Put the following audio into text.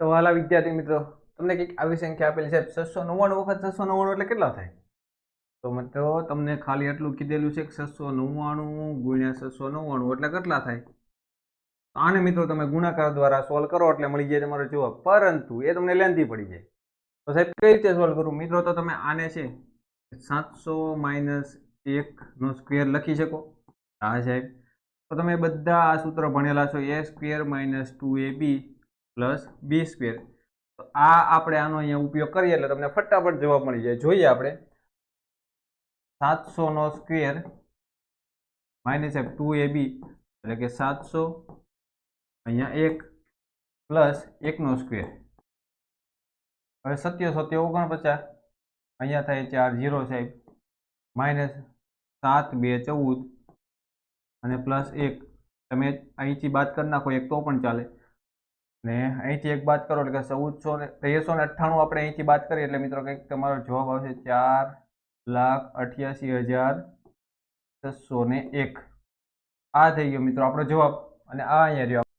તો વાલા વિદ્યાર્થી મિત્રો, તમને કંઈક આવી સંખ્યા આપેલી છે છસો નવ્વાણું વખત છસો નવ્વાણું એટલે કેટલા થાય? તો મિત્રો, તમને ખાલી એટલું કીધેલું છે કે છસો નવ્વાણું ગુણ્યા છસો નવ્વાણું એટલે કેટલા થાય? તો આને મિત્રો તમે ગુણાકાર દ્વારા સોલ્વ કરો એટલે મળી જાય તમારો જવાબ. પરંતુ એ તમને લેન્થી પડી જાય. તો સાહેબ, કઈ રીતે સોલ્વ કરું? મિત્રો, તો તમે આને છે સાતસો માઇનસ એકનો સ્ક્વેર લખી શકો. હા સાહેબ. તો તમે બધા આ સૂત્ર ભણેલા છો. A square minus two A B. Plus B square. તો આ આપણે આનો અહીંયા ઉપયોગ કરીએ એટલે તમને ફટાફટ જવાબ મળી જાય. જોઈએ આપણે. સાતસોનો square minus F two A B. એટલે કે સાતસો અહીંયા એક પ્લસ એકનો સ્ક્વેર. હવે સત્ય સત્ય ઓગણપચાસ. અહીંયા થાય ચાર ઝીરો સાહેબ. માઇનસ સાત, બે, ચૌદ અને પ્લસ એક. તમે અહીંથી બાદ કરી નાખો, એક તો પણ ચાલે. ને અહીંથી એક બાદ કરો, એટલે કે ચૌદસો ને તેરસો ને અઠ્ઠાણું આપણે અહીંથી બાદ કરીએ, એટલે મિત્રો કંઈક તમારો જવાબ આવશે ચાર લાખ અઠ્યાસી હજાર છસો ને એક. આ થઈ ગયો મિત્રો આપણો જવાબ, અને આ અહીંયા રહ્યો.